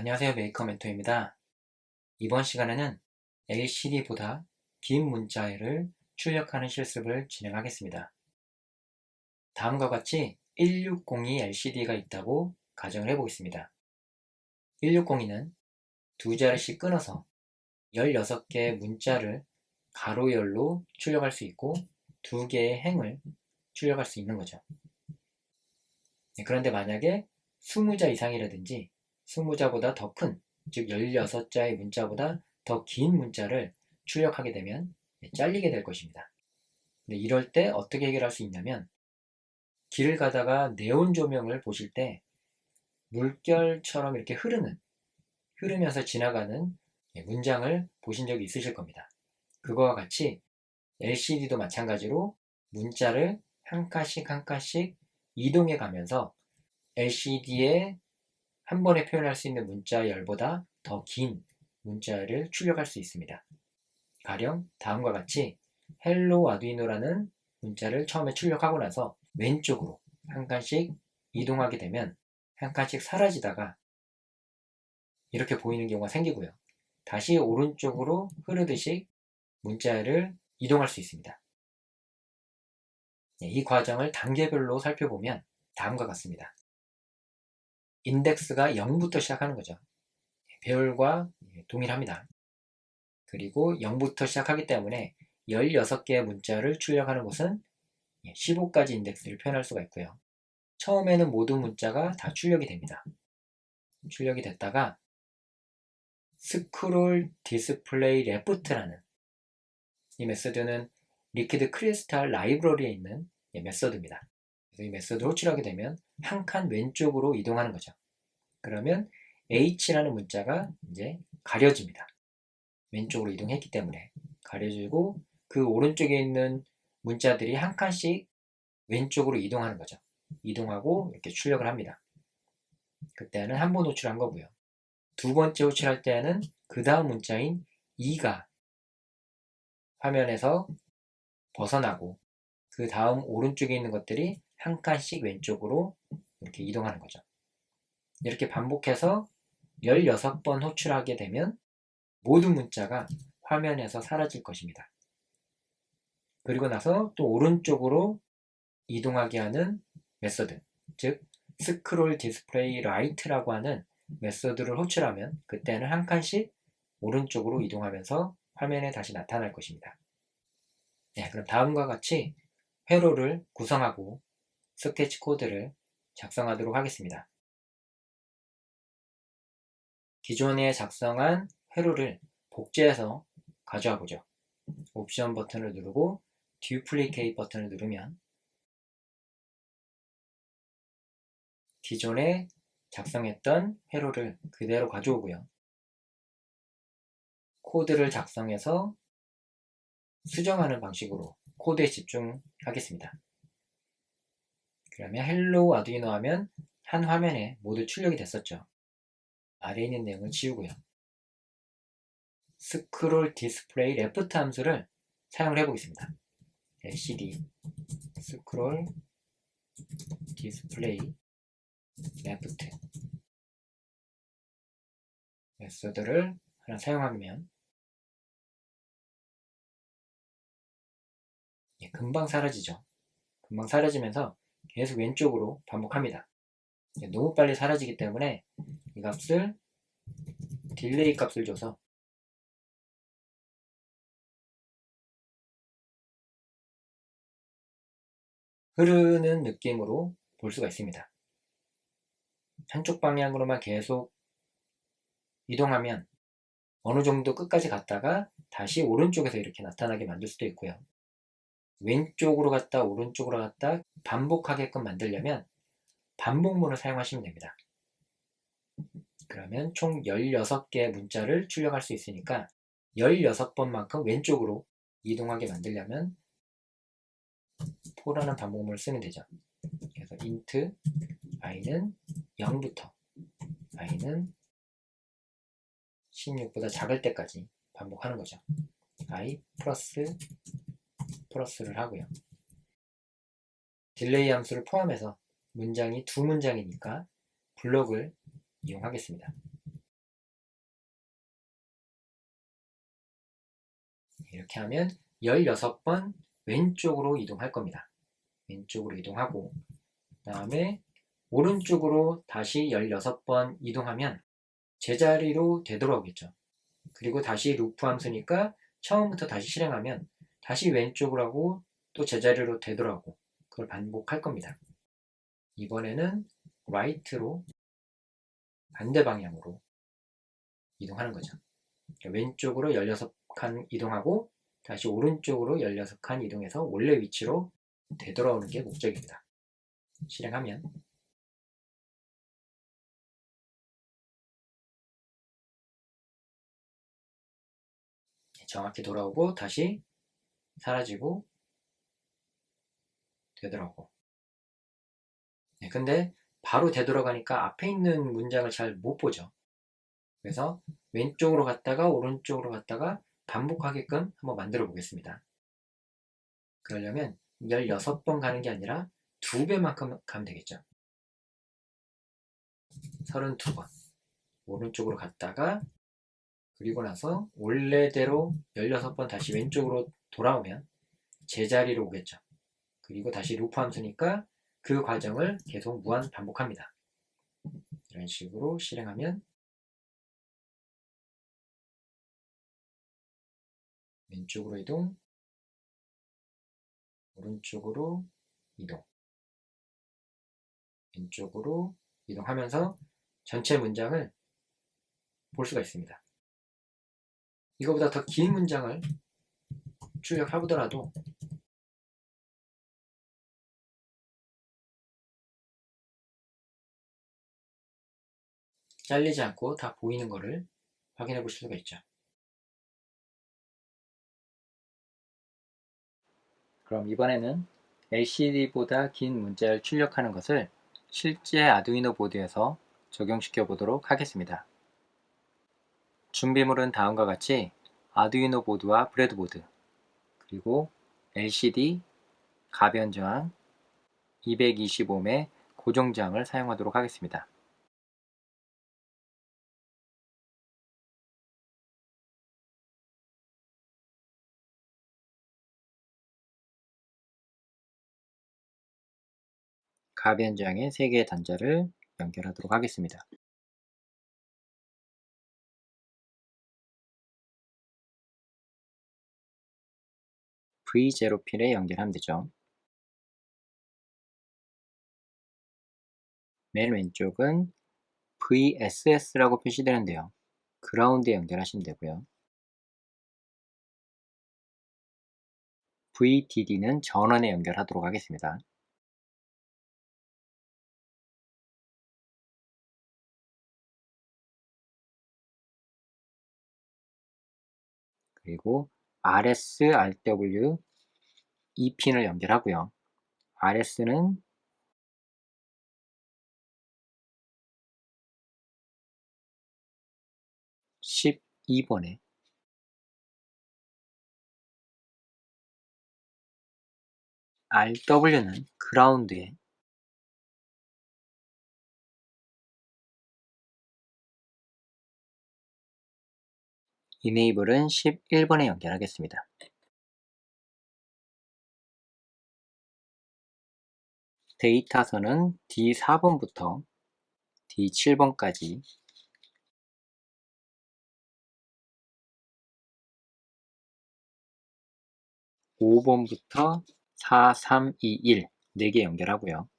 안녕하세요 메이커 멘토입니다. 이번 시간에는 LCD보다 긴 문자를 출력하는 실습을 진행하겠습니다. 다음과 같이 1602 LCD가 있다고 가정을 해보겠습니다. 1602는 두 자리씩 끊어서 16개의 문자를 가로열로 출력할 수 있고 두 개의 행을 출력할 수 있는 거죠. 네, 그런데 만약에 20자 이상이라든지 20자보다 더 큰, 즉 16자의 문자보다 더 긴 문자를 출력하게 되면 잘리게 될 것입니다. 근데 이럴 때 어떻게 해결할 수 있냐면 길을 가다가 네온 조명을 보실 때 물결처럼 이렇게 흐르는 흐르면서 지나가는 문장을 보신 적이 있으실 겁니다. 그거와 같이 LCD도 마찬가지로 문자를 한 칸씩 한 칸씩 이동해 가면서 LCD에 한 번에 표현할 수 있는 문자 열보다 더 긴 문자를 출력할 수 있습니다. 가령 다음과 같이 헬로 아두이노라는 문자를 처음에 출력하고 나서 왼쪽으로 한 칸씩 이동하게 되면 한 칸씩 사라지다가 이렇게 보이는 경우가 생기고요. 다시 오른쪽으로 흐르듯이 문자를 이동할 수 있습니다. 네, 이 과정을 단계별로 살펴보면 다음과 같습니다. 인덱스가 0부터 시작하는 거죠. 배열과 동일합니다. 그리고 0부터 시작하기 때문에 16개의 문자를 출력하는 것은 15가지 인덱스를 표현할 수가 있고요. 처음에는 모든 문자가 다 출력이 됩니다. 출력이 됐다가 스크롤 디스플레이 레프트라는 이 메서드는 리퀴드 크리스탈 라이브러리에 있는 메서드입니다. 이 메서드를 호출하게 되면 한 칸 왼쪽으로 이동하는 거죠. 그러면 H라는 문자가 이제 가려집니다. 왼쪽으로 이동했기 때문에 가려지고 그 오른쪽에 있는 문자들이 한 칸씩 왼쪽으로 이동하는 거죠. 이동하고 이렇게 출력을 합니다. 그때는 한 번 호출한 거고요. 두 번째 호출할 때는 그 다음 문자인 2가 화면에서 벗어나고 그 다음 오른쪽에 있는 것들이 한 칸씩 왼쪽으로 이렇게 이동하는 거죠. 이렇게 반복해서 16번 호출하게 되면 모든 문자가 화면에서 사라질 것입니다. 그리고 나서 또 오른쪽으로 이동하게 하는 메서드, 즉 스크롤 디스플레이 라이트라고 하는 메서드를 호출하면 그때는 한 칸씩 오른쪽으로 이동하면서 화면에 다시 나타날 것입니다. 네, 그럼 다음과 같이 회로를 구성하고 스케치 코드를 작성하도록 하겠습니다. 기존에 작성한 회로를 복제해서 가져와 보죠. 옵션 버튼을 누르고 듀플리케이트 버튼을 누르면 기존에 작성했던 회로를 그대로 가져오고요. 코드를 작성해서 수정하는 방식으로 코드에 집중하겠습니다. 그러면 헬로 아두이노 하면 한 화면에 모두 출력이 됐었죠. 아래에 있는 내용을 지우고요. 스크롤 디스플레이 레프트 함수를 사용을 해보겠습니다. LCD 스크롤 디스플레이 레프트 메소드를 하나 사용하면 예, 금방 사라지죠. 금방 사라지면서 계속 왼쪽으로 반복합니다. 예, 너무 빨리 사라지기 때문에 이 값을 딜레이 값을 줘서 흐르는 느낌으로 볼 수가 있습니다. 한쪽 방향으로만 계속 이동하면 어느 정도 끝까지 갔다가 다시 오른쪽에서 이렇게 나타나게 만들 수도 있고요. 왼쪽으로 갔다 오른쪽으로 갔다 반복하게끔 만들려면 반복문을 사용하시면 됩니다. 그러면 총 16개의 문자를 출력할 수 있으니까 16번만큼 왼쪽으로 이동하게 만들려면 포라는 반복문을 쓰면 되죠. 그래서 int i는 0부터 i는 16보다 작을 때까지 반복하는 거죠. i 플러스 플러스를 하고요. 딜레이 함수를 포함해서 문장이 두 문장이니까 블록을 이용하겠습니다. 이렇게 하면 16번 왼쪽으로 이동할 겁니다. 왼쪽으로 이동하고 그 다음에 오른쪽으로 다시 16번 이동하면 제자리로 되돌아오겠죠. 그리고 다시 루프 함수니까 처음부터 다시 실행하면 다시 왼쪽으로 하고 또 제자리로 되돌아오고 그걸 반복할 겁니다. 이번에는 right로 반대 방향으로 이동하는 거죠. 그러니까 왼쪽으로 16칸 이동하고 다시 오른쪽으로 16칸 이동해서 원래 위치로 되돌아오는 게 목적입니다. 실행하면 정확히 돌아오고 다시 사라지고 되돌아오고 네, 근데 바로 되돌아가니까 앞에 있는 문장을 잘 못 보죠. 그래서 왼쪽으로 갔다가 오른쪽으로 갔다가 반복하게끔 한번 만들어 보겠습니다. 그러려면 16번 가는 게 아니라 2배만큼 가면 되겠죠. 32번 오른쪽으로 갔다가 그리고 나서 원래대로 16번 다시 왼쪽으로 돌아오면 제자리로 오겠죠. 그리고 다시 루프 함수니까 그 과정을 계속 무한 반복합니다. 이런 식으로 실행하면 왼쪽으로 이동, 오른쪽으로 이동, 왼쪽으로 이동하면서 전체 문장을 볼 수가 있습니다. 이거보다 더 긴 문장을 출력해보더라도 잘리지 않고 다 보이는 것을 확인해 보실 수가 있죠. 그럼 이번에는 LCD보다 긴 문자를 출력하는 것을 실제 아두이노 보드에서 적용시켜 보도록 하겠습니다. 준비물은 다음과 같이 아두이노 보드와 브레드보드 그리고 LCD, 가변 저항, 225매 고정장을 사용하도록 하겠습니다. 가변장의 3개의 단자를 연결하도록 하겠습니다. V0핀에 연결하면 되죠. 맨 왼쪽은 VSS라고 표시되는데요. 그라운드에 연결하시면 되고요. VDD는 전원에 연결하도록 하겠습니다. 그리고 RS, RW, E핀을 연결하고요. RS는 (12번에) RW는 그라운드에 이네이블은 11번에 연결하겠습니다. 데이터선은 D4번부터 D7번까지 5번부터 4, 3, 2, 1 4개 연결하고요.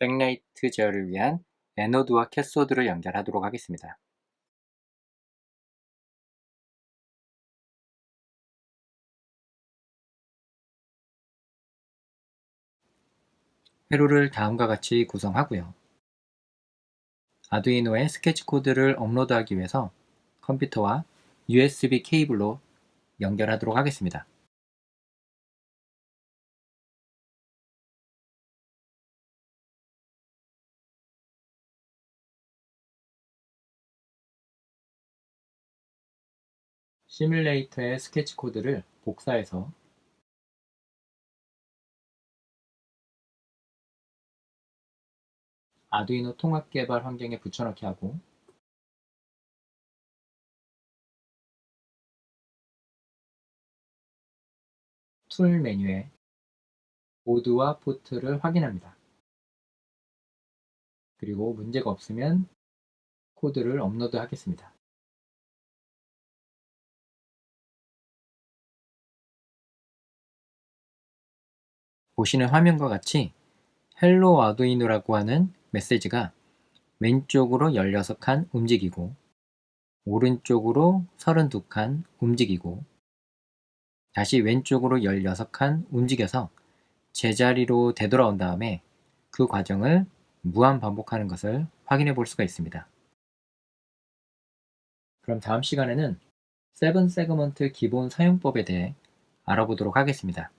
백라이트 제어를 위한 에노드와 캐소드를 연결하도록 하겠습니다. 회로를 다음과 같이 구성하고요. 아두이노에 스케치 코드를 업로드하기 위해서 컴퓨터와 USB 케이블로 연결하도록 하겠습니다. 시뮬레이터의 스케치 코드를 복사해서 아두이노 통합 개발 환경에 붙여넣기 하고 툴 메뉴에 모드와 포트를 확인합니다. 그리고 문제가 없으면 코드를 업로드 하겠습니다. 보시는 화면과 같이 헬로 아두이노라고 하는 메시지가 왼쪽으로 16칸 움직이고 오른쪽으로 32칸 움직이고 다시 왼쪽으로 16칸 움직여서 제자리로 되돌아온 다음에 그 과정을 무한 반복하는 것을 확인해 볼 수가 있습니다. 그럼 다음 시간에는 세븐 세그먼트 기본 사용법에 대해 알아보도록 하겠습니다.